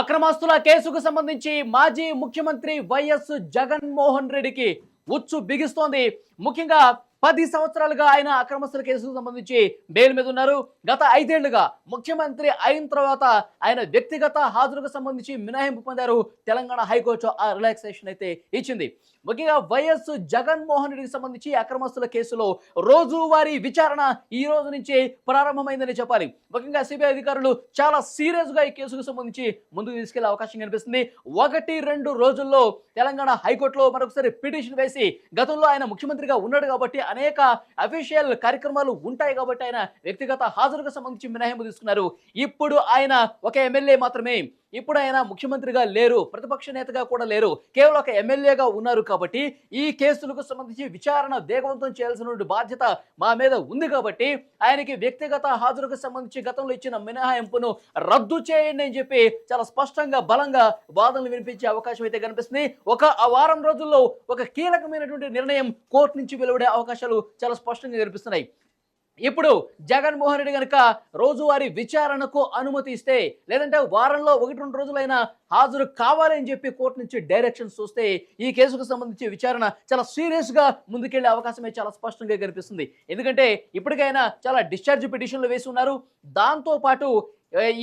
అక్రమాస్తుల కేసుకు సంబంధించి మాజీ ముఖ్యమంత్రి వైఎస్ జగన్మోహన్ రెడ్డికి ఉచ్చు బిగిస్తోంది. ముఖ్యంగా పది సంవత్సరాలుగా ఆయన అక్రమస్తుల కేసుకు సంబంధించి బెయిల్ మీద ఉన్నారు. గత ఐదేళ్ళుగా ముఖ్యమంత్రి అయిన తర్వాత ఆయన వ్యక్తిగత హాజరుకు సంబంధించి మినహాయింపు పొందారు తెలంగాణ హైకోర్టు ఆ రిలాక్సేషన్ అయితే ఇచ్చింది. ముఖ్యంగా వైఎస్ జగన్మోహన్ రెడ్డికి సంబంధించి అక్రమస్తుల కేసులో రోజువారీ విచారణ ఈ రోజు నుంచి ప్రారంభమైందని చెప్పాలి. ముఖ్యంగా సిబిఐ అధికారులు చాలా సీరియస్గా ఈ కేసుకు సంబంధించి ముందుకు తీసుకెళ్ళే అవకాశం కనిపిస్తుంది. ఒకటి రెండు రోజుల్లో తెలంగాణ హైకోర్టులో మరొకసారి పిటిషన్ వేసి గతంలో ఆయన ముఖ్యమంత్రిగా ఉన్నాడు కాబట్టి అనేక అఫీషియల్ కార్యక్రమాలు ఉంటాయి కాబట్టి ఆయన వ్యక్తిగత హాజరుకు సంబంధించి మినహాయింపు తీసుకున్నారు. ఇప్పుడు ఆయన ఒక ఎమ్మెల్యే మాత్రమే ఇప్పుడు ఆయన ముఖ్యమంత్రిగా లేరు ప్రతిపక్ష నేతగా కూడా లేరు కేవలం ఒక ఎమ్మెల్యేగా ఉన్నారు కాబట్టి ఈ కేసులకు సంబంధించి విచారణ వేగవంతం చేయాల్సిన బాధ్యత మా మీద ఉంది కాబట్టి ఆయనకి వ్యక్తిగత హాజరుకు సంబంధించి గతంలో ఇచ్చిన మినహాయింపును రద్దు చేయండి అని చెప్పి చాలా స్పష్టంగా బలంగా వాదనలు వినిపించే అవకాశం అయితే కనిపిస్తుంది. ఒక ఆ వారం రోజుల్లో ఒక కీలకమైనటువంటి నిర్ణయం కోర్టు నుంచి వెలువడే అవకాశాలు చాలా స్పష్టంగా కనిపిస్తున్నాయి. ఇప్పుడు జగన్మోహన్ రెడ్డి కనుక రోజువారీ విచారణకు అనుమతి ఇస్తే లేదంటే వారంలో ఒకటి రెండు రోజులైనా హాజరు కావాలని చెప్పి కోర్టు నుంచి డైరెక్షన్స్ చూస్తే ఈ కేసుకు సంబంధించి విచారణ చాలా సీరియస్గా ముందుకెళ్ళే అవకాశమే చాలా స్పష్టంగా కనిపిస్తుంది. ఎందుకంటే ఇప్పటికైనా చాలా డిశ్చార్జ్ పిటిషన్లు వేసి ఉన్నారు. దాంతో పాటు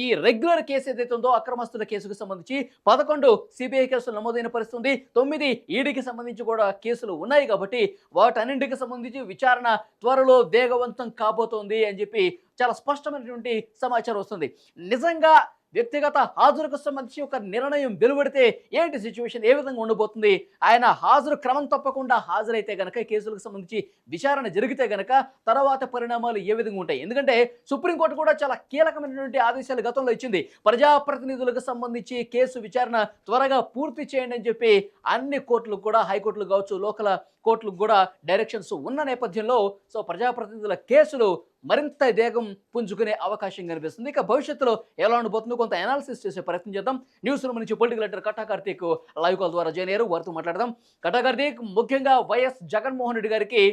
ఈ రెగ్యులర్ కేసు ఏదైతే ఉందో అక్రమస్తుల కేసుకు సంబంధించి పదకొండు సిబిఐ కేసులు నమోదైన పరిస్థితుంది. తొమ్మిది ఈడీకి సంబంధించి కూడా కేసులు ఉన్నాయి కాబట్టి వాటన్నింటికి సంబంధించి విచారణ త్వరలో వేగవంతం కాబోతోంది అని చెప్పి చాలా స్పష్టమైనటువంటి సమాచారం వస్తుంది. నిజంగా వ్యక్తిగత హాజరుకు సంబంధించి ఒక నిర్ణయం వెలువడితే ఏంటి సిచ్యువేషన్ ఏ విధంగా ఉండబోతుంది? ఆయన హాజరు క్రమం తప్పకుండా హాజరైతే గనక కేసులకు సంబంధించి విచారణ జరిగితే గనక తర్వాత పరిణామాలు ఏ విధంగా ఉంటాయి? ఎందుకంటే సుప్రీంకోర్టు కూడా చాలా కీలకమైనటువంటి ఆదేశాలు గతంలో ఇచ్చింది. ప్రజాప్రతినిధులకు సంబంధించి కేసు విచారణ త్వరగా పూర్తి చేయండి అని చెప్పి అన్ని కోర్టులకు కూడా హైకోర్టులు కావచ్చు లోకల్ కోర్టులకు కూడా డైరెక్షన్స్ ఉన్న నేపథ్యంలో సో ప్రజాప్రతినిధుల కేసులు మరింత వేగం పుంజుకునే అవకాశం కనిపిస్తుంది. ఇక భవిష్యత్తులో ఎలా ఉండబోతుందో కొంత అనాలిసిస్ చేసే ప్రయత్నం చేద్దాం. న్యూస్ రూమ్ నుంచి political editor Katta Karthik live call ద్వారా జాయిన్ అయ్యారు. వారితో మాట్లాడదాం. కట్టా కార్తీక్ ముఖ్యంగా వైఎస్ జగన్మోహన్ రెడ్డి గారికి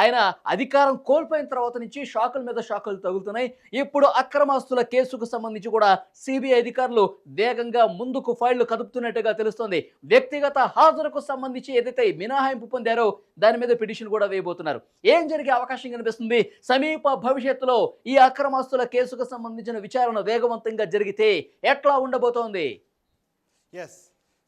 ఆయన అధికారం కోల్పోయిన తర్వాత నుంచి షాకుల మీద షాకులు తగులుతున్నాయి. ఇప్పుడు అక్రమాస్తుల కేసుకు సంబంధించి కూడా సిబిఐ అధికారులు వేగంగా ముందుకు ఫైళ్ళు కదుపుతున్నట్టుగా తెలుస్తోంది. వ్యక్తిగత హాజరుకు సంబంధించి ఏదైతే మినహాయింపు పొందారో దాని మీద పిటిషన్ కూడా వేయబోతున్నారు. ఏం జరిగే అవకాశం కనిపిస్తుంది? సమీప భవిష్యత్తులో ఈ అక్రమాస్తుల కేసుకు సంబంధించిన విచారణ వేగవంతంగా జరిగితే ఎట్లా ఉండబోతోంది? ఎస్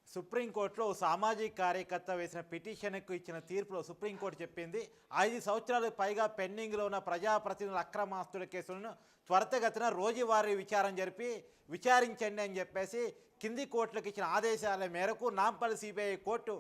సుప్రీంకోర్టులో సామాజిక కార్యకర్త వేసిన పిటిషన్కు ఇచ్చిన తీర్పులో సుప్రీంకోర్టు చెప్పింది ఐదు సంవత్సరాలకు పైగా పెండింగ్లో ఉన్న ప్రజాప్రతినిధుల అక్రమాస్తుల కేసులను త్వరితగతిన రోజువారీ విచారం జరిపి విచారించండి అని చెప్పేసి కింది కోర్టులకు ఇచ్చిన ఆదేశాల మేరకు నాంపల్లి సిబిఐ కోర్టు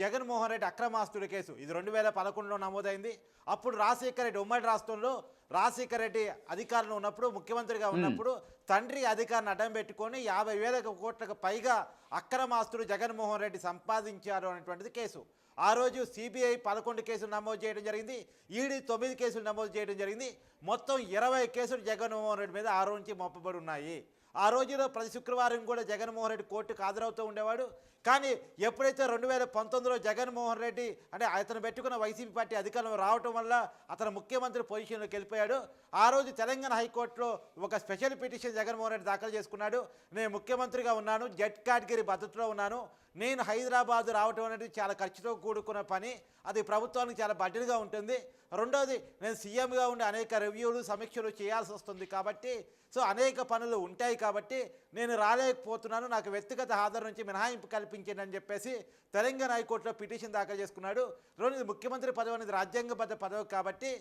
జగన్మోహన్ రెడ్డి అక్రమాస్తుల కేసు. ఇది రెండు వేల పదకొండులో నమోదైంది. అప్పుడు రాజశేఖర రెడ్డి ఉమ్మడి రాష్ట్రంలో రాజశేఖర రెడ్డి అధికారంలో ఉన్నప్పుడు ముఖ్యమంత్రిగా ఉన్నప్పుడు తండ్రి అధికారాన్ని అడ్డం పెట్టుకొని యాభై వేల కోట్లకు పైగా అక్రమాస్తులు జగన్మోహన్ రెడ్డి సంపాదించారు అనేటువంటిది కేసు. ఆ రోజు సిబిఐ పదకొండు కేసులు నమోదు చేయడం జరిగింది. ఈడీ తొమ్మిది కేసులు నమోదు చేయడం జరిగింది. మొత్తం ఇరవై కేసులు జగన్మోహన్ రెడ్డి మీద ఆ రోజు నుంచి మోపబడి ఉన్నాయి. ఆ రోజులో ప్రతి శుక్రవారం కూడా జగన్మోహన్ రెడ్డి కోర్టుకు హాజరవుతూ ఉండేవాడు. కానీ ఎప్పుడైతే రెండు వేల పంతొమ్మిదిలో జగన్మోహన్ రెడ్డి అంటే అతను పెట్టుకున్న వైసీపీ పార్టీ అధికారం రావటం వల్ల అతను ముఖ్యమంత్రి పొజిషన్లోకి వెళ్ళిపోయాడు. ఆ రోజు తెలంగాణ హైకోర్టులో ఒక స్పెషల్ పిటిషన్ జగన్మోహన్ రెడ్డి దాఖలు చేసుకున్నాడు. నేను ముఖ్యమంత్రిగా ఉన్నాను జెడ్ కేటగిరీ భద్రతలో ఉన్నాను. నేను హైదరాబాద్ రావటం అనేది చాలా ఖర్చుతో కూడుకున్న పని. అది ప్రభుత్వానికి చాలా బడ్జెట్గా ఉంటుంది. రెండోది నేను సీఎంగా ఉండి అనేక రివ్యూలు సమీక్షలు చేయాల్సి వస్తుంది కాబట్టి సో అనేక పనులు ఉంటాయి కాబట్టి నేను రాలేకపోతున్నాను. నాకు వ్యక్తిగత హాజరు నుంచి మినహాయింపు కల్పించండి అని చెప్పేసి తెలంగాణ హైకోర్టులో పిటిషన్ దాఖలు చేసుకున్నాడు. రెండోది ముఖ్యమంత్రి పదవి అనేది రాజ్యాంగబద్ధ పదవి కాబట్టి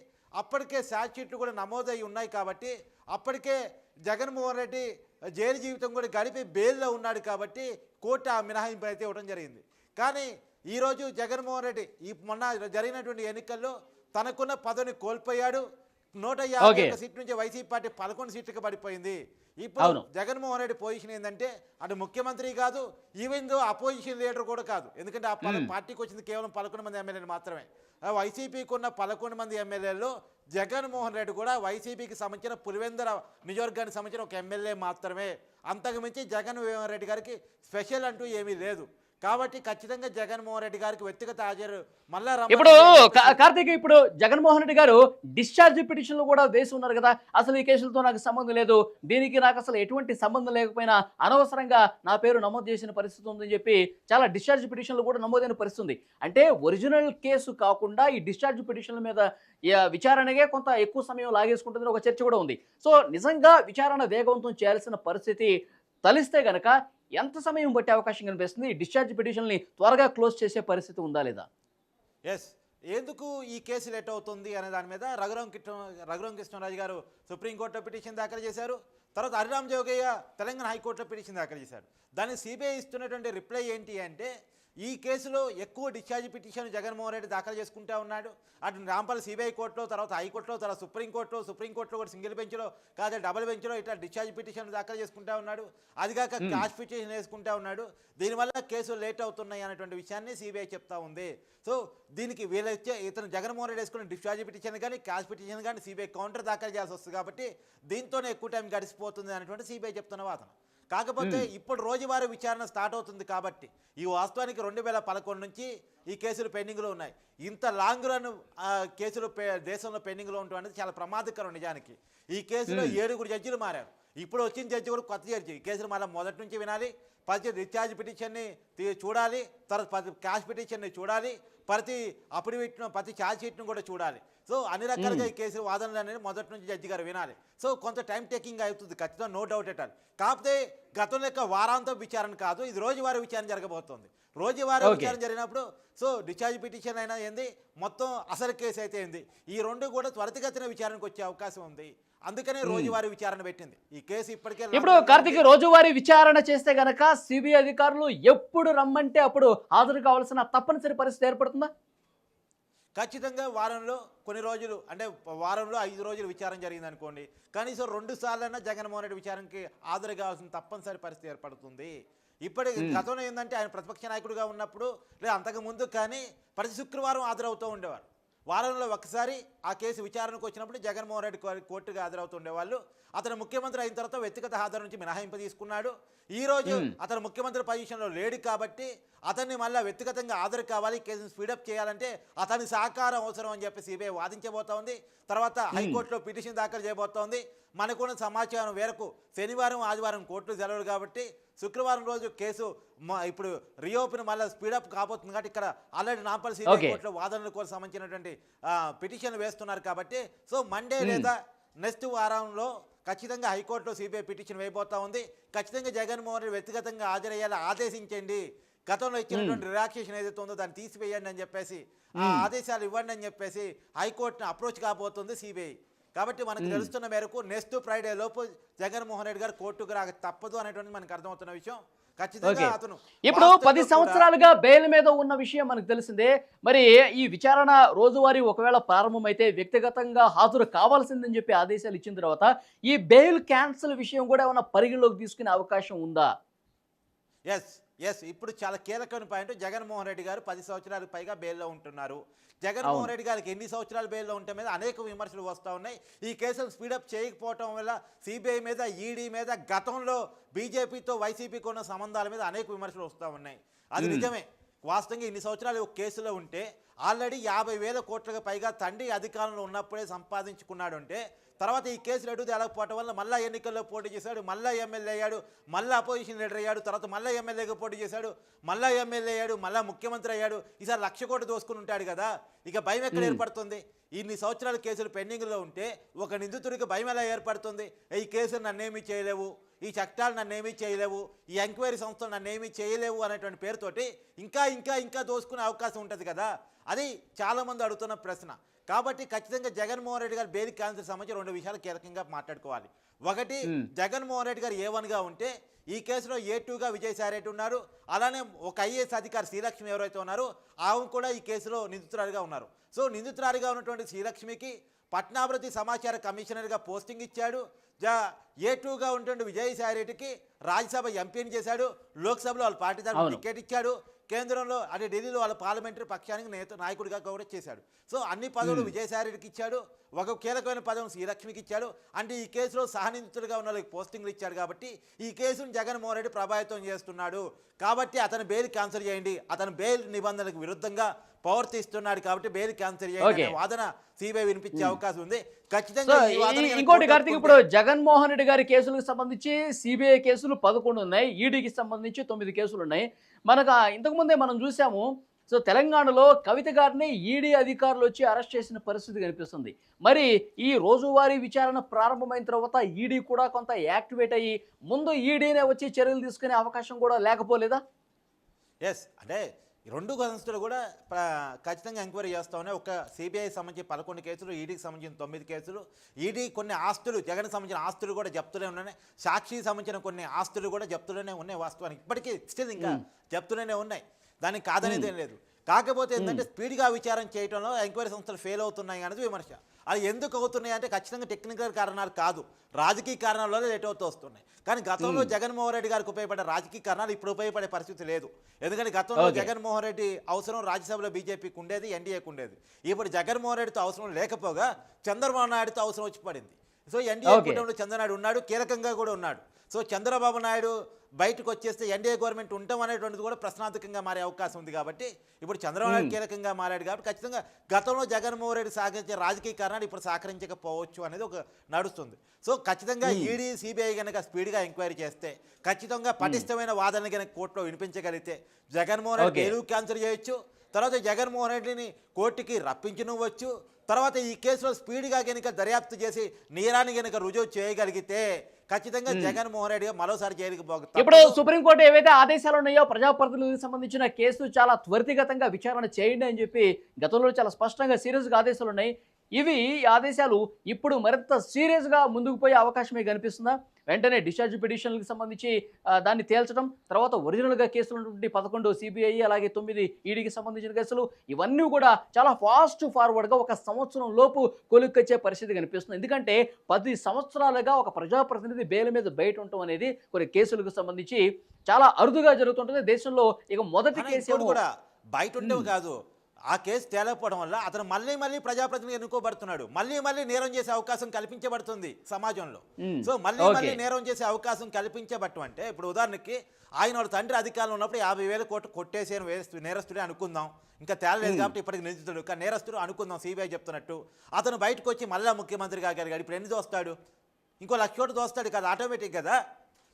అప్పటికే స్టాట్యూట్లు కూడా నమోదై ఉన్నాయి కాబట్టి అప్పటికే జగన్మోహన్ రెడ్డి జైలు జీవితం కూడా గడిపి బెయిల్లో ఉన్నాడు కాబట్టి కోర్టు ఆ మినహాయింపు అయితే ఇవ్వడం జరిగింది. కానీ ఈరోజు జగన్మోహన్ రెడ్డి ఈ మొన్న జరిగినటువంటి ఎన్నికల్లో తనకున్న పదవిని కోల్పోయాడు. నూట యాభై సీట్ నుంచి వైసీపీ పార్టీ పదకొండు సీట్లకు పడిపోయింది. ఇప్పుడు. జగన్మోహన్ రెడ్డి పొజిషన్ ఏంటంటే అటు ముఖ్యమంత్రి కాదు ఈవెన్ దో అపోజిషన్ లీడర్ కూడా కాదు. ఎందుకంటే ఆ పార్టీకి వచ్చింది కేవలం పదకొండు మంది ఎమ్మెల్యేలు మాత్రమే. వైసీపీకి ఉన్న పదకొండు మంది ఎమ్మెల్యేల్లో జగన్మోహన్ రెడ్డి కూడా వైసీపీకి సంబంధించిన పులివెందర నియోజకవర్గానికి సంబంధించిన ఒక ఎమ్మెల్యే మాత్రమే. అంతకు మించి జగన్మోహన్ రెడ్డి గారికి స్పెషల్ అంటూ ఏమీ లేదు. కాబట్టి ఖచ్చితంగా జగన్మోహన్ రెడ్డి గారికి వ్యక్తిగత హాజరు మళ్ళా ఇప్పుడు కార్తీక్ ఇప్పుడు జగన్మోహన్ రెడ్డి గారు డిశ్చార్జ్ పిటిషన్లు కూడా వేసి ఉన్నారు కదా. అసలు ఈ కేసులతో నాకు సంబంధం లేదు. దీనికి నాకు అసలు ఎటువంటి సంబంధం లేకపోయినా అనవసరంగా నా పేరు నమోదు చేసిన పరిస్థితి ఉందని చెప్పి చాలా డిశ్చార్జ్ పిటిషన్లు కూడా నమోదైన పరిస్థితి ఉంది. అంటే ఒరిజినల్ కేసు కాకుండా ఈ డిశ్చార్జ్ పిటిషన్ల మీద విచారణగే కొంత ఎక్కువ సమయం లాగేసుకుంటుందని ఒక చర్చ కూడా ఉంది. సో నిజంగా విచారణ వేగవంతం చేయాల్సిన పరిస్థితి తలిస్తే గనక ఎంత సమయం పట్టే అవకాశం కనిపిస్తుంది? డిశ్చార్జ్ పిటిషన్ని త్వరగా క్లోజ్ చేసే పరిస్థితి ఉందా లేదా? ఎస్ ఎందుకు ఈ కేసు లేట్ అవుతుంది అనే దాని మీద రఘురామ కృష్ణ రఘురామ కృష్ణరాజు గారు సుప్రీంకోర్టులో పిటిషన్ దాఖలు చేశారు. తర్వాత హరిరామ్ జోగయ్య తెలంగాణ హైకోర్టులో పిటిషన్ దాఖలు చేశారు. దాన్ని సిబిఐ ఇస్తున్నటువంటి రిప్లై ఏంటి అంటే ఈ కేసులో ఎక్కువ డిశ్చార్జ్ పిటిషన్ జగన్మోహన్ రెడ్డి దాఖలు చేసుకుంటా ఉన్నాడు. అటు రాంపల్లి సిబిఐ కోర్టులో తర్వాత హైకోర్టులో తర్వాత సుప్రీంకోర్టులో సుప్రీంకోర్టులో కూడా సింగిల్ బెంచ్లో కాదు డబుల్ బెంచ్లో ఇట్లా డిశ్చార్జ్ పిటిషన్ దాఖలు చేసుకుంటా ఉన్నాడు. అది కాక క్యాష్ పిటిషన్ వేసుకుంటా ఉన్నాడు. దీనివల్ల కేసులు లేట్ అవుతున్నాయి అనేటువంటి విషయాన్ని సిబిఐ చెప్తా ఉంది. సో దీనికి వీళ్ళు ఇచ్చే ఇతను జగన్మోహన్ రెడ్డి వేసుకున్న డిశ్చార్జ్ పిటిషన్ కానీ క్యాష్ పిటిషన్ కానీ సిబిఐ కౌంటర్ దాఖలు చేయాల్సి వస్తుంది కాబట్టి దీంతోనే ఎక్కువ టైం గడిచిపోతుంది అనేటువంటి సిబిఐ చెప్తున్న వాదన. కాకపోతే ఇప్పుడు రోజువారీ విచారణ స్టార్ట్ అవుతుంది కాబట్టి ఈ వాస్తవానికి రెండు వేల పదకొండు నుంచి ఈ కేసులు పెండింగ్లో ఉన్నాయి. ఇంత లాంగ్ రన్ కేసులు దేశంలో పెండింగ్లో ఉండటం అనేది చాలా ప్రమాదకరం నిజానికి. ఈ కేసులో ఏడుగురు జడ్జిలు మారారు. ఇప్పుడు వచ్చిన జడ్జి కూడా కొత్త జడ్జి. ఈ కేసులు మళ్ళీ మొదటి నుంచి వినాలి ప్రతి డిశ్చార్జ్ పిటిషన్ని చూడాలి తర్వాత ప్రతి క్యాష్ పిటిషన్ని చూడాలి ప్రతి అఫిడవిట్ను ప్రతి ఛార్జ్ షీట్ను కూడా చూడాలి. సో అన్ని రకాలుగా ఈ కేసు వాదనలు అనేది మొదటి నుంచి జడ్జి గారు వినాలి. సో కొంత టైం టేకింగ్ అవుతుంది ఖచ్చితంగా నో డౌట్ ఎట్ ఆల్. కాకపోతే గతం లెక్క వారాంతం విచారణ కాదు ఇది రోజువారీ విచారణ జరగబోతోంది. రోజువారీ. విచారణ జరిగినప్పుడు సో డిశ్చార్జ్ పిటిషన్ అయినా ఏంది మొత్తం అసలు కేసు అయితే ఏంది ఈ రెండు కూడా త్వరితగతిన విచారణకు వచ్చే అవకాశం ఉంది. అందుకనే రోజువారీ విచారణ పెట్టింది. ఈ కేసు ఇప్పటికే ఇప్పుడు కార్తీక్ రోజువారీ విచారణ చేస్తే గనక సిబిఐ అధికారులు ఎప్పుడు రమ్మంటే అప్పుడు హాజరు కావాల్సిన తప్పనిసరి పరిస్థితి ఏర్పడుతుందా. ఖచ్చితంగా వారంలో కొన్ని రోజులు అంటే వారంలో ఐదు రోజులు విచారణ జరిగింది అనుకోండి కనీసం రెండు సార్లైనా జగన్మోహన్ రెడ్డి విచారణకి హాజరు కావాల్సిన తప్పనిసరి పరిస్థితి ఏర్పడుతుంది. ఇప్పటి గతంలో ఏంటంటే ఆయన ప్రతిపక్ష నాయకుడిగా ఉన్నప్పుడు లేదా అంతకు ముందు కానీ ప్రతి శుక్రవారం హాజరవుతూ ఉండేవారు. వారంలో ఒకసారి ఆ కేసు విచారణకు వచ్చినప్పుడు జగన్మోహన్ రెడ్డి కోర్టుకు హాజరవుతూ ఉండేవాళ్ళు అతను ముఖ్యమంత్రి అయిన తర్వాత వ్యక్తిగత హాజరు నుంచి మినహాయింపు తీసుకున్నాడు ఈ రోజు అతను ముఖ్యమంత్రి పొజిషన్లో లేడు కాబట్టి అతన్ని మళ్ళీ వ్యక్తిగతంగా హాజరు కావాలి కేసును స్పీడప్ చేయాలంటే అతని సహకారం అవసరం అని చెప్పి సిబిఐ వాదించబోతా ఉంది తర్వాత హైకోర్టులో పిటిషన్ దాఖలు చేయబోతోంది. మనకున్న సమాచారం మేరకు శనివారం ఆదివారం కోర్టులు సెలవులు కాబట్టి శుక్రవారం రోజు కేసు ఇప్పుడు రీఓపెన్ మళ్ళీ స్పీడప్ కాబోతుంది కాబట్టి ఇక్కడ ఆల్రెడీ నాంపల్లి సిబిఐ. కోర్టులో వాదనల కోసం సంబంధించినటువంటి పిటిషన్ వేస్తున్నారు కాబట్టి సో మండే లేదా నెక్స్ట్ వారంలో ఖచ్చితంగా హైకోర్టులో సిబిఐ పిటిషన్ వేయబోతా ఉంది. ఖచ్చితంగా జగన్మోహన్ రెడ్డి వ్యక్తిగతంగా హాజరయ్యేలా ఆదేశించండి. గతంలో ఇచ్చినటువంటి రిలాక్సేషన్ ఏదైతే ఉందో దాన్ని తీసివేయండి అని చెప్పేసి ఆ ఆదేశాలు ఇవ్వండి అని చెప్పేసి హైకోర్టును అప్రోచ్ కాబోతుంది సిబిఐ కాబట్టి మనకు తెలుస్తున్న మేరకు నెక్స్ట్ ఫ్రైడే లోపు జగన్మోహన్ రెడ్డి గారు కోర్టుకు రాక తప్పదు అనేటువంటి మనకు అర్థమవుతున్న విషయం. ఇప్పుడు పది సంవత్సరాలుగా బెయిల్ మీద ఉన్న విషయం మనకు తెలిసిందే. మరి ఈ విచారణ రోజువారీ ఒకవేళ ప్రారంభమైతే వ్యక్తిగతంగా హాజరు కావాల్సిందని చెప్పి ఆదేశాలు ఇచ్చిన తర్వాత ఈ బెయిల్ క్యాన్సిల్ విషయం కూడా ఏమైనా పరిగణలోకి తీసుకునే అవకాశం ఉందా? ఎస్ ఎస్ ఇప్పుడు చాలా కీలకమైన పాయింట్ జగన్మోహన్ రెడ్డి గారు పది సంవత్సరాలకు పైగా బెయిల్లో ఉంటున్నారు. జగన్మోహన్. రెడ్డి గారికి ఎన్ని సంవత్సరాలు బెయిల్లో ఉంటే మీద అనేక విమర్శలు వస్తూ ఉన్నాయి. ఈ కేసును స్పీడప్ చేయకపోవటం వల్ల సిబిఐ మీద ఈడీ మీద గతంలో బీజేపీతో వైసీపీకి ఉన్న సంబంధాల మీద అనేక విమర్శలు వస్తూ ఉన్నాయి. అది నిజమే. వాస్తవంగా ఇన్ని సంవత్సరాలు ఒక కేసులో ఉంటే ఆల్రెడీ యాభై వేల కోట్లకు పైగా తండ్రి అధికారంలో ఉన్నప్పుడే సంపాదించుకున్నాడు అంటే తర్వాత ఈ కేసులు ఎటు తేలకపోవటం వల్ల మళ్ళీ ఎన్నికల్లో పోటీ చేశాడు మళ్ళీ ఎమ్మెల్యే అయ్యాడు మళ్ళీ అపోజిషన్ లీడర్ అయ్యాడు తర్వాత మళ్ళీ ఎమ్మెల్యేగా పోటీ చేశాడు మళ్ళీ ఎమ్మెల్యే అయ్యాడు మళ్ళీ ముఖ్యమంత్రి అయ్యాడు ఈసారి లక్ష కోట్లు దోసుకుని ఉంటాడు కదా. ఇక భయం ఎక్కడ ఏర్పడుతుంది? ఇన్ని సంవత్సరాల కేసులు పెండింగ్లో ఉంటే ఒక నిందితుడికి భయం ఎలా ఏర్పడుతుంది? ఈ కేసులు నన్నేమీ చేయలేవు. ఈ చట్టాలు నన్నేమీ చేయలేవు ఈ ఎంక్వైరీ సంస్థలు నన్నేమీ చేయలేవు అనేటువంటి పేరుతోటి ఇంకా ఇంకా ఇంకా దోసుకునే అవకాశం ఉంటుంది కదా? అది చాలామంది అడుగుతున్న ప్రశ్న. కాబట్టి ఖచ్చితంగా జగన్మోహన్ రెడ్డి గారు బెయిల్ క్యాన్సర్ సంబంధించి రెండు విషయాలు కీలకంగా మాట్లాడుకోవాలి. ఒకటి జగన్మోహన్ రెడ్డి గారు ఏ వన్గా ఉంటే ఈ కేసులో ఏ టూగా విజయసాయి రెడ్డి ఉన్నారు అలానే ఒక ఐఏఎస్ అధికారి శ్రీలక్ష్మి ఎవరైతే ఉన్నారో ఆమె కూడా ఈ కేసులో నిందితురాలిగా ఉన్నారు. సో నిందితురాలిగా ఉన్నటువంటి శ్రీలక్ష్మికి పట్నాభివృద్ధి సమాచార కమిషనర్గా పోస్టింగ్ ఇచ్చాడు. జా ఏ టూగా ఉంటుండే విజయసాయి రెడ్డికి రాజ్యసభ ఎంపీని చేశాడు. లోక్సభలో వాళ్ళ పార్టీ తరఫున. టికెట్ ఇచ్చాడు. కేంద్రంలో అంటే ఢిల్లీలో వాళ్ళ పార్లమెంటరీ పక్షానికి నేత నాయకుడిగా కూడా చేశాడు. సో అన్ని పదవులు విజయసాయి రెడ్డికి ఇచ్చాడు. ఒక కీలకమైన పదవి శ్రీలక్ష్మికి ఇచ్చాడు. అంటే ఈ కేసులో సహనిందితులుగా ఉన్న వాళ్ళకి పోస్టింగ్లు ఇచ్చాడు కాబట్టి ఈ కేసును జగన్మోహన్ రెడ్డి ప్రభావితం చేస్తున్నాడు. కాబట్టి అతను బెయిల్ క్యాన్సిల్ చేయండి. అతను బెయిల్ నిబంధనలకు విరుద్ధంగా ప్రవర్తిస్తున్నాడు కాబట్టి బెయిల్ క్యాన్సిల్ చేయండి వాదన సిబిఐ వినిపించే అవకాశం ఉంది. ఖచ్చితంగా ఇంకోటి కార్తీక్ ఇప్పుడు జగన్మోహన్ రెడ్డి గారి కేసులకు సంబంధించి సిబిఐ కేసులు పదకొండు ఉన్నాయి. ఈడీకి సంబంధించి తొమ్మిది కేసులు ఉన్నాయి. మనకు ఇంతకుముందే మనం చూసాము సో తెలంగాణలో కవిత గారిని ఈడీ అధికారులు వచ్చి అరెస్ట్ చేసిన పరిస్థితి కనిపిస్తుంది. మరి ఈ రోజువారీ విచారణ ప్రారంభమైన తర్వాత ఈడీ కూడా కొంత యాక్టివేట్ అయ్యి ముందు ఈడీనే వచ్చి చర్యలు తీసుకునే అవకాశం కూడా లేకపోలేదా? ఎస్ అంటే రెండు సంస్థలు కూడా ఖచ్చితంగా ఎంక్వైరీ చేస్తా ఉన్నాయి. ఒక సిబిఐ సంబంధించి పదకొండు కేసులు ఈడీకి సంబంధించిన తొమ్మిది కేసులు. ఈడీ కొన్ని ఆస్తులు జగన్ సంబంధించిన ఆస్తులు కూడా చెప్తూనే ఉన్నాయి. సాక్షికి సంబంధించిన కొన్ని ఆస్తులు కూడా చెప్తూనే ఉన్నాయి వాస్తవానికి. ఇప్పటికీ స్టిల్ ఇంకా చెప్తూనే ఉన్నాయి. దానికి కాదనేది ఏం లేదు. కాకపోతే ఏంటంటే స్పీడ్గా విచారం చేయడంలో ఎంక్వైరీ సంస్థలు ఫెయిల్ అవుతున్నాయి అనేది విమర్శ. అది ఎందుకు అవుతున్నాయి అంటే ఖచ్చితంగా టెక్నికల్ కారణాలు కాదు. రాజకీయ కారణాలలో లేట్ అవుతూ వస్తున్నాయి. కానీ గతంలో జగన్మోహన్ రెడ్డి గారికి ఉపయోగపడే రాజకీయ కారణాలు ఇప్పుడు ఉపయోగపడే పరిస్థితి లేదు. ఎందుకంటే గతంలో. జగన్మోహన్ రెడ్డి అవసరం రాజ్యసభలో బీజేపీకి ఉండేది ఎన్డీఏకి ఉండేది. ఇప్పుడు జగన్మోహన్ రెడ్డితో అవసరం లేకపోగా చంద్రబాబు నాయుడుతో అవసరం వచ్చి పడింది. So NDA. కూటమిలో చంద్రనాయుడు ఉన్నాడు కీలకంగా కూడా ఉన్నాడు. సో చంద్రబాబు నాయుడు బయటకు వచ్చేస్తే ఎన్డీఏ గవర్నమెంట్ ఉంటాం అనేటువంటిది కూడా ప్రశ్నార్థకంగా మారే అవకాశం ఉంది కాబట్టి ఇప్పుడు చంద్రబాబు నాయుడు కీలకంగా మారాడు కాబట్టి ఖచ్చితంగా గతంలో జగన్మోహన్ రెడ్డి సహకరించే రాజకీయ కారణాలు ఇప్పుడు సహకరించకపోవచ్చు అనేది ఒక నడుస్తుంది. సో ఖచ్చితంగా ఈడీ సిబిఐ కనుక స్పీడ్గా ఎంక్వైరీ చేస్తే ఖచ్చితంగా పటిష్టమైన వాదనలు కనుక కోర్టులో వినిపించగలిగితే జగన్మోహన్ రెడ్డి. గెలువు క్యాన్సర్ చేయొచ్చు. తర్వాత జగన్మోహన్ రెడ్డిని కోర్టుకి రప్పించనివ్వచ్చు. తర్వాత ఈ కేసులో స్పీడ్గా కనుక దర్యాప్తు చేసి నేరాన్ని కనుక రుజువు చేయగలిగితే ఖచ్చితంగా జగన్మోహన్ రెడ్డి గారు మరోసారి జైలుకి పోతారు ఇప్పుడు సుప్రీంకోర్టు ఏవైతే ఆదేశాలు ఉన్నాయో ప్రజాప్రతినిధులకు సంబంధించిన కేసు చాలా త్వరితగతంగా విచారణ చేయండి అని చెప్పి గతంలో చాలా స్పష్టంగా సీరియస్గా ఆదేశాలు ఉన్నాయి. ఇవి ఈ ఆదేశాలు ఇప్పుడు మరింత సీరియస్గా ముందుకు పోయే అవకాశమే కనిపిస్తుందా? వెంటనే డిశ్చార్జ్ పిటిషన్లకు సంబంధించి దాన్ని తేల్చడం తర్వాత ఒరిజినల్గా కేసులు ఉన్నటువంటి పదకొండు సిబిఐ అలాగే తొమ్మిది ఈడీకి సంబంధించిన కేసులు ఇవన్నీ కూడా చాలా ఫాస్ట్ ఫార్వర్డ్గా ఒక సంవత్సరం లోపు కొలుక్కొచ్చే పరిస్థితి కనిపిస్తుంది. ఎందుకంటే పది సంవత్సరాలుగా ఒక ప్రజాప్రతినిధి బెయిల్ మీద బయట ఉండటం అనేది కొన్ని కేసులకు సంబంధించి చాలా అరుదుగా జరుగుతుంటుంది. దేశంలో ఇక మొదటి కేసు కూడా బయట ఉండేవి కాదు. ఆ కేసు తేలకపోవడం వల్ల అతను మళ్ళీ మళ్ళీ ప్రజాప్రతినిధి ఎన్నుకోబడుతున్నాడు. మళ్ళీ మళ్ళీ నేరం చేసే అవకాశం కల్పించబడుతుంది సమాజంలో. సో మళ్ళీ. మళ్ళీ నేరం చేసే అవకాశం కల్పించబట్టం అంటే ఇప్పుడు ఉదాహరణకి ఆయన వాళ్ళ తండ్రి అధికారంలో ఉన్నప్పుడు యాభై వేల కోట్లు కొట్టేసి నేరస్తుడే అనుకుందాం. ఇంకా తేలలేదు కాబట్టి ఇప్పటికి నిందితుడు. కానీ నేరస్తుడు అనుకుందాం సిబిఐ చెప్తున్నట్టు. అతను బయటకు వచ్చి మళ్ళీ ముఖ్యమంత్రి కాగలిగాడు ఇప్పుడు ఎన్ని దోస్తాడు? ఇంకో లక్ష కోట్లు దోస్తాడు కదా ఆటోమేటిక్ కదా.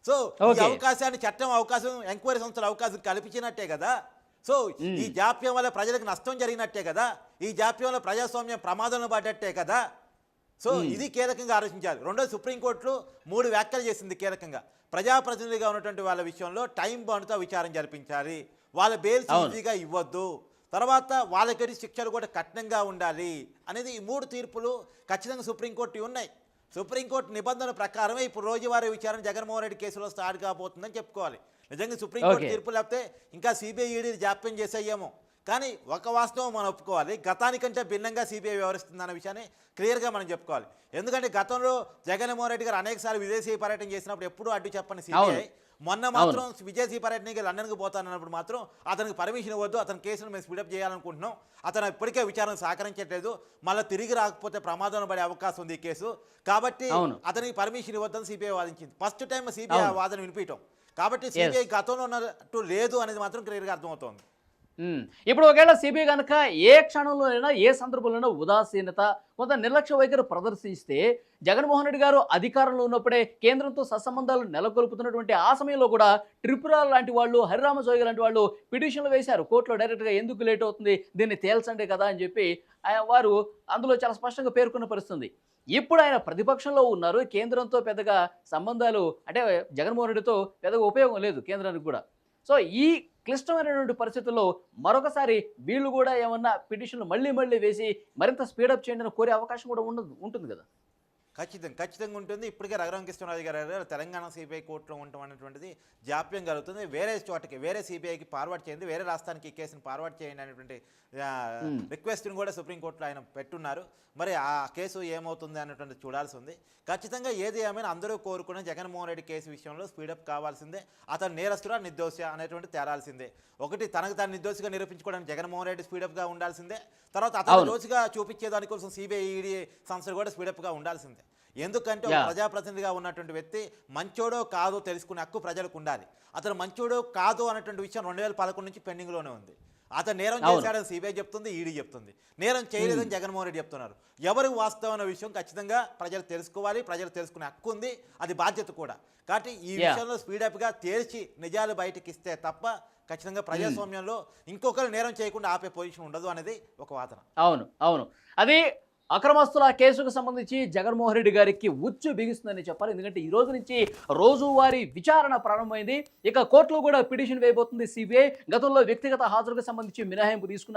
సో ఈ. అవకాశాన్ని చట్టం అవకాశం ఎంక్వైరీ సంస్థల అవకాశం కల్పించినట్టే కదా. సో ఈ జాప్యం వల్ల ప్రజలకు నష్టం జరిగినట్టే కదా ఈ జాప్యం వల్ల ప్రజాస్వామ్యం ప్రమాదంలో పడ్డట్టే కదా. సో ఇది కీలకంగా ఆలోచించాలి. రెండోది సుప్రీంకోర్టు మూడు వ్యాఖ్యలు చేసింది కీలకంగా. ప్రజాప్రతినిధిగా ఉన్నటువంటి వాళ్ళ విషయంలో టైం బాండ్తో విచారం జరిపించాలి. వాళ్ళ బెయిల్స్. ఈజీగా ఇవ్వద్దు. తర్వాత వాళ్ళకి శిక్షలు కూడా కఠినంగా ఉండాలి అనేది ఈ మూడు తీర్పులు ఖచ్చితంగా సుప్రీంకోర్టు ఉన్నాయి. సుప్రీంకోర్టు నిబంధనల ప్రకారమే ఇప్పుడు రోజువారీ విచారణ జగన్మోహన్ రెడ్డి కేసులో స్టార్ట్ కాబోతుందని చెప్పుకోవాలి నిజంగా సుప్రీంకోర్టు. తీర్పు లేకపోతే ఇంకా సిబిఐ ఈడీ జాప్యం చేసేయేమో కానీ ఒక వాస్తవం మనం ఒప్పుకోవాలి గతానికంటే భిన్నంగా సిబిఐ వ్యవహరిస్తుందన్న విషయాన్ని క్లియర్గా మనం చెప్పుకోవాలి ఎందుకంటే గతంలో జగన్మోహన్ రెడ్డి గారు అనేకసార్లు విదేశీ పర్యటన చేసినప్పుడు ఎప్పుడూ అడ్డు చెప్పని సిబిఐ. మొన్న మాత్రం విదేశీ పర్యటనకి లండన్కి పోతానన్నప్పుడు మాత్రం అతనికి పర్మిషన్ ఇవ్వద్దు అతని కేసును మేము స్పీడప్ చేయాలనుకుంటున్నాం. అతను ఇప్పటికే విచారణ సహకరించట్లేదు మళ్ళీ తిరిగి రాకపోతే ప్రమాదంలో పడే అవకాశం ఉంది ఈ కేసు. కాబట్టి. అతనికి పర్మిషన్ ఇవ్వద్దని సిబిఐ వాదించింది. First time CBI. వాదన వినిపించడం కాబట్టి సిబిఐ గతంలో ఉన్నట్టు లేదు అనేది మాత్రం క్లియర్గా అర్థమవుతోంది. ఇప్పుడు ఒకవేళ సిబిఐ కనుక ఏ క్షణంలోనైనా ఏ సందర్భంలోనైనా ఉదాసీనత కొంత నిర్లక్ష్య వైఖరి ప్రదర్శిస్తే జగన్మోహన్ రెడ్డి గారు అధికారంలో ఉన్నప్పుడే కేంద్రంతో సత్సంబంధాలు నెలకొల్పుతున్నటువంటి ఆ సమయంలో కూడా త్రిపుర లాంటి వాళ్ళు హరిరామజోగి లాంటి వాళ్ళు పిటిషన్లు వేశారు. కోర్టులో డైరెక్ట్గా ఎందుకు లేట్ అవుతుంది దీన్ని తేల్చండి కదా అని చెప్పి ఆయన వారు అందులో చాలా స్పష్టంగా పేర్కొన్న పరిస్థితుంది. ఇప్పుడు ఆయన ప్రతిపక్షంలో ఉన్నారు. కేంద్రంతో పెద్దగా సంబంధాలు అంటే జగన్మోహన్ రెడ్డితో పెద్దగా ఉపయోగం లేదు కేంద్రానికి కూడా. సో ఈ క్లిష్టమైనటువంటి పరిస్థితుల్లో మరొకసారి వీళ్ళు కూడా ఏమన్నా పిటిషన్లు మళ్ళీ మళ్ళీ వేసి మరింత స్పీడప్ చేయండి అని కోరే అవకాశం కూడా ఉండదు ఉంటుంది కదా? ఖచ్చితంగా ఖచ్చితంగా ఉంటుంది. ఇప్పటికే రఘురామకృష్ణరాజు గారు అన్నారు, తెలంగాణ సిబిఐ కోర్టులో ఉండటం అనేటువంటిది జాప్యం కలుగుతుంది. వేరే చోటకి వేరే సిబిఐకి ఫార్వర్డ్ చేయండి వేరే రాష్ట్రానికి ఈ కేసును ఫార్వర్డ్ చేయండి అనేటువంటి రిక్వెస్ట్ని కూడా సుప్రీంకోర్టులో ఆయన పెట్టున్నారు. మరి ఆ కేసు ఏమవుతుంది అనేటువంటి చూడాల్సి ఉంది. ఖచ్చితంగా ఏది ఏమైనా అందరూ కోరుకున్న జగన్మోహన్ రెడ్డి కేసు విషయంలో స్పీడప్ కావాల్సిందే. అతను నేరస్తుడా నిర్దోష అనేటువంటి తేరాల్సిందే ఒకటి తనకు తాను నిర్దోషిగా నిరూపించుకోవడానికి జగన్మోహన్ రెడ్డి స్పీడప్గా ఉండాల్సిందే. తర్వాత అతను అవును. దోషిగా చూపించేదాని కోసం సిబిఐ ఈడీ సంస్థలు కూడా స్పీడప్గా ఉండాల్సిందే. ఎందుకంటే ఒక. ప్రజాప్రతినిధిగా ఉన్నటువంటి వ్యక్తి మంచోడో కాదో తెలుసుకునే హక్కు ప్రజలకు ఉండాలి. అతను మంచోడో కాదో అనేటువంటి విషయం రెండు వేల పదకొండు నుంచి పెండింగ్లోనే ఉంది. అతను నేరం. చేశాడని సిబిఐ చెప్తుంది ఈడీ చెప్తుంది. నేరం చేయలేదని జగన్మోహన్ రెడ్డి చెప్తున్నారు. ఎవరు వాస్తవం అనే విషయం ఖచ్చితంగా ప్రజలు తెలుసుకోవాలి ప్రజలు తెలుసుకునే హక్కు ఉంది అది బాధ్యత కూడా. కాబట్టి ఈ. విషయంలో స్పీడప్గా తేల్చి నిజాలు బయటకి ఇస్తే తప్ప ఖచ్చితంగా ప్రజాస్వామ్యంలో ఇంకొకరు నేరం చేయకుండా ఆపే పొజిషన్ ఉండదు అనేది ఒక వాదన. అవును అవును. అది అక్రమస్తుల కేసుకు సంబంధించి జగన్మోహన్ రెడ్డి గారికి ఉచ్చు బిగుస్తుందని చెప్పాలి. ఎందుకంటే ఈ రోజు నుంచి రోజువారీ విచారణ ప్రారంభమైంది. ఇక కోర్టులో కూడా పిటిషన్ వేయబోతుంది. సిబిఐ గతంలో వ్యక్తిగత హాజరుకు సంబంధించి మినహాయింపు తీసుకున్నారు.